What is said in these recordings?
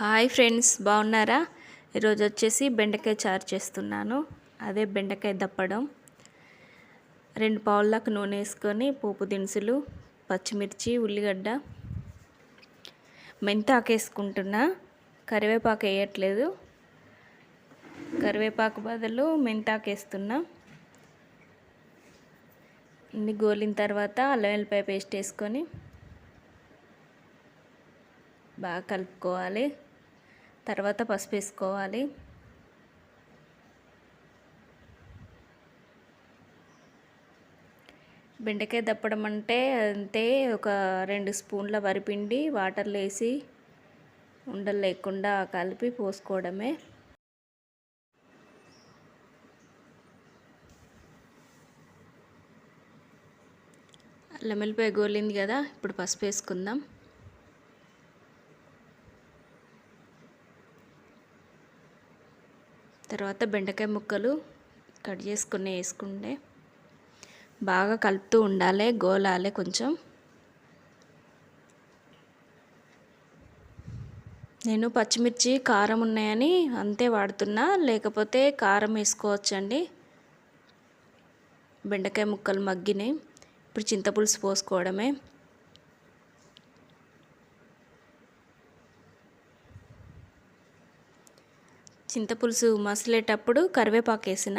Hi friends బాగున్నారా? ఈరోజు వచ్చేసి బెండకాయ చారు చేస్తున్నాను. అదే బెండకాయ దప్పడం. రెండు పావులకు నూనె వేసుకొని పోపు దినుసులు పచ్చిమిర్చి ఉల్లిగడ్డ మెంతాకు వేసుకుంటున్నా. కరివేపాకు వేయట్లేదు. కరివేపాకు బదులు మెంతాకు వేస్తున్నా. గోలిన తర్వాత అల్లం వెల్లిపాయ పేస్ట్ వేసుకొని బాగా కలుపుకోవాలి. తర్వాత పసుపు వేసుకోవాలి. బెండకాయ దప్పడం అంటే అంతే ఒక రెండు స్పూన్ల వరిపిండి వాటర్లో వేసి ఉండలు లేకుండా కలిపి పోసుకోవడమే. అల్లం వెల్లిపాయ గోలింది కదా ఇప్పుడు పసుపు వేసుకుందాం. తర్వాత బెండకాయ ముక్కలు కట్ చేసుకుని వేసుకుంటే బాగా కలుపుతూ ఉండాలి గోలాలి కొంచెం. నేను పచ్చిమిర్చి కారం ఉన్నాయని అంతే వాడుతున్నా లేకపోతే కారం వేసుకోవచ్చండి. బెండకాయ ముక్కలు మగ్గినాయి. ఇప్పుడు చింతపులుసు పోసుకోవడమే. చింతపులుసు మసలేటప్పుడు కరివేపాకు వేసిన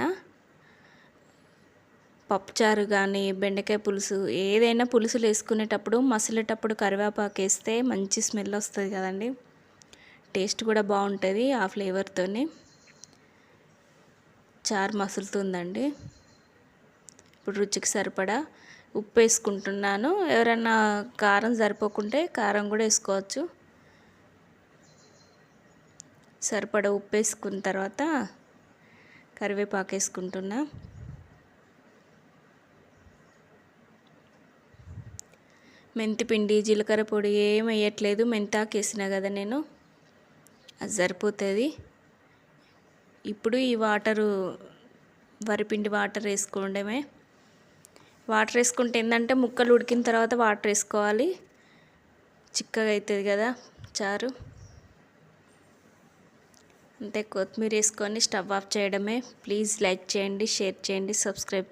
పప్పుచారు కానీ బెండకాయ పులుసు ఏదైనా పులుసులు వేసుకునేటప్పుడు మసలేటప్పుడు కరివేపాకు వేస్తే మంచి స్మెల్ వస్తుంది కదండి. టేస్ట్ కూడా బాగుంటుంది ఆ ఫ్లేవర్తో చారు మసులుతుందండి. ఇప్పుడు రుచికి సరిపడా ఉప్పు వేసుకుంటున్నాను. ఎవరైనా కారం సరిపోకుంటే కారం కూడా వేసుకోవచ్చు. సరిపడ ఉప్పు వేసుకున్న తర్వాత కరివేపాకు వేసుకుంటున్నా మెంతిపిండి జీలకర్ర పొడి ఏం వేయట్లేదు. మెంతాకు వేసిన కదా నేను. అది సరిపోతుంది. ఇప్పుడు ఈ వాటరు వరిపిండి వాటర్ వేసుకోవడమే. వాటర్ వేసుకుంటే ఏంటంటే ముక్కలు ఉడికిన తర్వాత వాటర్ వేసుకోవాలి. చిక్కగా అవుతుంది కదా చారు. అంతే కొత్తిమీర వేసుకొని స్టవ్ ఆఫ్ చేయడమే. ప్లీజ్ లైక్ చేయండి షేర్ చేయండి సబ్స్క్రైబ్